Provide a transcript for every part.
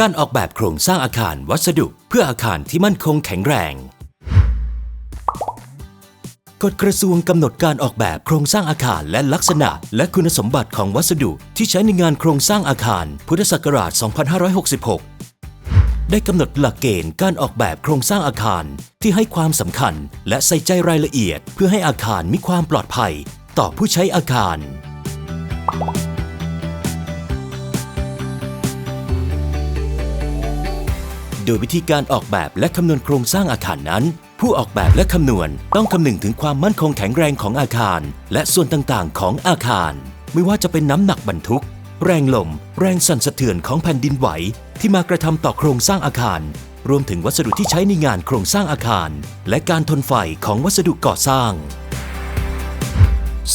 การออกแบบโครงสร้างอาคารวัสดุเพื่ออาคารที่มั่นคงแข็งแรง กฎกระทรวงกำหนดการออกแบบโครงสร้างอาคารและลักษณะ และคุณสมบัติของวัสดุที่ใช้ในงานโครงสร้างอาคาร พุทธศักราช 2566 ได้กำหนดหลักเกณฑ์การออกแบบโครงสร้างอาคารที่ให้ความสำคัญ และใส่ใจรายละเอียด เพื่อให้อาคารมีความปลอดภัย ต่อผู้ใช้อาคาร โดยวิธีการออกแบบและคำนวณโครงสร้างอาคารนั้น ผู้ออกแบบและคำนวณต้องคำนึงถึงความมั่นคงแข็งแรงของอาคาร และส่วนต่างๆ ของอาคาร ไม่ว่าจะเป็นน้ำหนักบรรทุก แรงลม แรงสั่นสะเทือนของแผ่นดินไหว ที่มากระทำต่อโครงสร้างอาคาร รวมถึงวัสดุที่ใช้ในงานโครงสร้างอาคาร และการทนไฟของวัสดุก่อสร้าง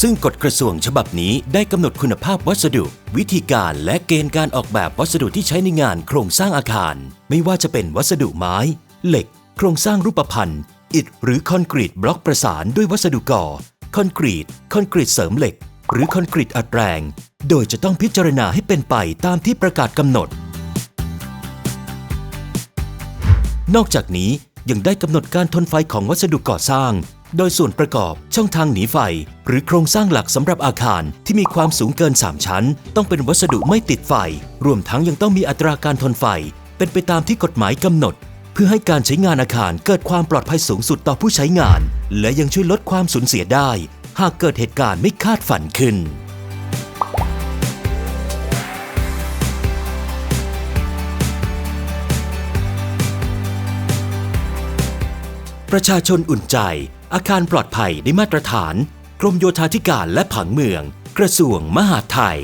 ซึ่งกฎกระทรวงฉบับนี้ได้กำหนดคุณภาพวัสดุ วิธีการและเกณฑ์การออกแบบวัสดุที่ใช้ในงานโครงสร้างอาคาร ไม่ว่าจะเป็นวัสดุไม้ เหล็ก โครงสร้างรูปพรรณอิฐหรือคอนกรีตบล็อกประสานด้วยวัสดุก่อ คอนกรีต คอนกรีตเสริมเหล็ก หรือคอนกรีตอัดแรง โดยจะต้องพิจารณาให้เป็นไปตามที่ประกาศกำหนด นอกจากนี้ยังได้กำหนดการทนไฟของวัสดุก่อสร้าง โดยส่วนประกอบช่องทางหนีไฟ หรือโครงสร้างหลักสำหรับอาคารที่มีความสูงเกิน 3 ชั้น ต้องเป็นวัสดุไม่ติดไฟ รวมทั้งยังต้องมีอัตราการทนไฟ เป็นไปตามที่กฎหมายกำหนด เพื่อให้การใช้งานอาคารเกิดความปลอดภัยสูงสุดต่อผู้ใช้งาน และยังช่วยลดความสูญเสียได้ หากเกิดเหตุการณ์ไม่คาดฝันขึ้นประชาชนอุ่นใจ อาคารปลอดภัยได้มาตรฐาน กรมโยธาธิการและผังเมือง กระทรวงมหาดไทย